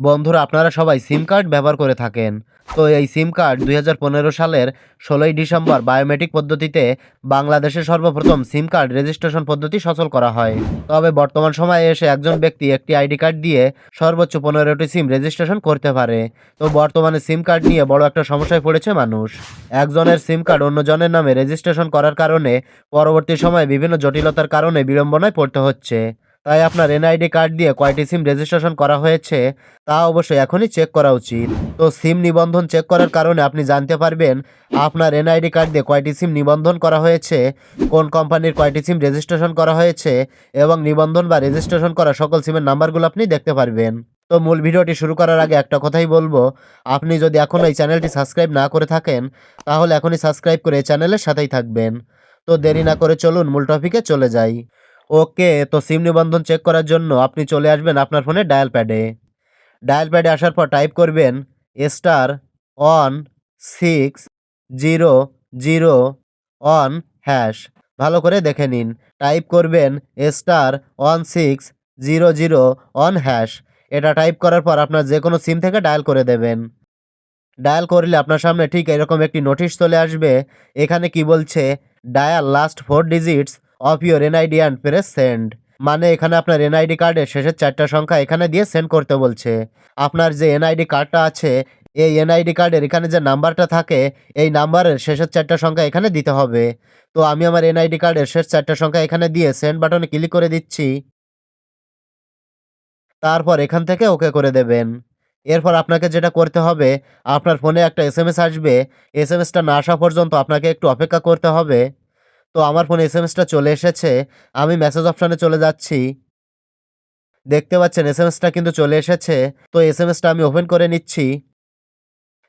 বন্ধুরা, আপনারা সবাই সিম কার্ড ব্যবহার করে থাকেন। তো এই সিম কার্ড দুই হাজার পনেরো সালের ষোলোই ডিসেম্বর বায়োমেট্রিক পদ্ধতিতে বাংলাদেশে সর্বপ্রথম সিম কার্ড রেজিস্ট্রেশন পদ্ধতি সচল করা হয়। তবে বর্তমান সময়ে এসে একজন ব্যক্তি একটি আইডি কার্ড দিয়ে সর্বোচ্চ পনেরোটি সিম রেজিস্ট্রেশন করতে পারে। তো বর্তমানে সিম কার্ড নিয়ে বড় একটা সমস্যায় পড়েছে মানুষ। একজনের সিম কার্ড অন্যজনের নামে রেজিস্ট্রেশন করার কারণে পরবর্তী সময়ে বিভিন্ন জটিলতার কারণে বিড়ম্বনায় পড়তে হচ্ছে। তাই আপনার এনআইডি কার্ড দিয়ে কয়টি সিম রেজিস্ট্রেশন করা হয়েছে তা অবশ্যই এখনই চেক করা উচিত। তো সিম নিবন্ধন চেক করার কারণে আপনি জানতে পারবেন আপনার এনআইডি কার্ড দিয়ে কয়টি সিম নিবন্ধন করা হয়েছে, কোন কোম্পানির কয়টি সিম রেজিস্ট্রেশন করা হয়েছে এবং নিবন্ধন বা রেজিস্ট্রেশন করা সকল সিমের নাম্বারগুলো আপনি দেখতে পারবেন। তো মূল ভিডিওটি শুরু করার আগে একটা কথাই বলব, আপনি যদি এখনও এই চ্যানেলটি সাবস্ক্রাইব না করে থাকেন, তাহলে এখনই সাবস্ক্রাইব করে এই চ্যানেলের সাথেই থাকবেন। তো দেরি না করে চলুন মূল টপিকে চলে যাই। ওকে, তো সিম নিবন্ধন চেক করার জন্য আপনি চলে আসবেন আপনার ফোনে ডায়াল প্যাডে ডায়াল প্যাডে আসার পর টাইপ করবেন star one six zero zero one hash ভালো করে দেখে নিন। টাইপ করবেন star one six zero zero one hash এটা টাইপ করার পর আপনার যে কোনো সিম থেকে ডায়াল করে দেবেন। ডায়াল করলে আপনার সামনে ঠিক এরকম একটি নোটিশ চলে আসবে। এখানে কি বলছে? Dial last four digits of your NID and press send মানে এখানে আপনার এনআইডি কার্ডের শেষের চারটা সংখ্যা এখানে দিয়ে সেন্ড করতে বলছে। আপনার যে এনআইডি কার্ডটা আছে, এই এনআইডি কার্ডের এখানে যে নাম্বারটা থাকে, এই নাম্বারের শেষের চারটা সংখ্যা এখানে দিতে হবে। তো আমি আমার এনআইডি কার্ডের শেষ চারটা সংখ্যা এখানে দিয়ে সেন্ড বাটনে ক্লিক করে দিচ্ছি। তারপর এখান থেকে ওকে করে দেবেন। এরপর আপনাকে যেটা করতে হবে, আপনার ফোনে একটা এস আসবে। এস এম এসটা না আসা পর্যন্ত আপনাকে একটু অপেক্ষা করতে হবে। তো আমার ফোনে এস এম এসটা চলে এসেছে। আমি মেসেজ অপশানে চলে যাচ্ছি। দেখতে পাচ্ছেন এস এম এসটা কিন্তু চলে এসেছে। তো এস এম এসটা আমি ওপেন করে নিচ্ছি।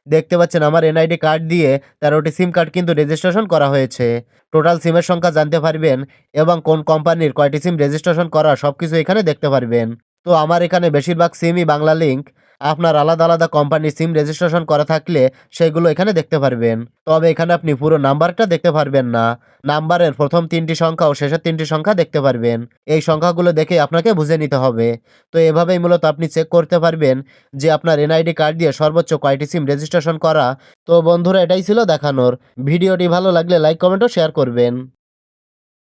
দেখতে পাচ্ছেন, আমার এনআইডি কার্ড দিয়ে তেরোটি সিম কার্ড কিন্তু রেজিস্ট্রেশন করা হয়েছে। টোটাল সিমের সংখ্যা জানতে পারবেন এবং কোন কোম্পানির কয়টি সিম রেজিস্ট্রেশন করা সব কিছু এখানে দেখতে পারবেন। তো আমার এখানে বেশিরভাগ সিমই বাংলা লিঙ্ক আপনার আলাদা আলাদা কোম্পানির সিম রেজিস্ট্রেশন করা থাকলে সেগুলো এখানে দেখতে পারবেন। তবে এখানে আপনি পুরো নাম্বারটা দেখতে পারবেন না। নাম্বারের প্রথম তিনটি সংখ্যা ও শেষের তিনটি সংখ্যা দেখতে পারবেন। এই সংখ্যাগুলো দেখে আপনাকে বুঝে নিতে হবে। তো এভাবেই মূলত আপনি চেক করতে পারবেন যে আপনার এনআইডি কার্ড দিয়ে সর্বোচ্চ কয়টি সিম রেজিস্ট্রেশন করা। তো বন্ধুরা এটাই ছিল দেখানোর। ভিডিওটি ভালো লাগলে লাইক কমেন্ট ও শেয়ার করবেন।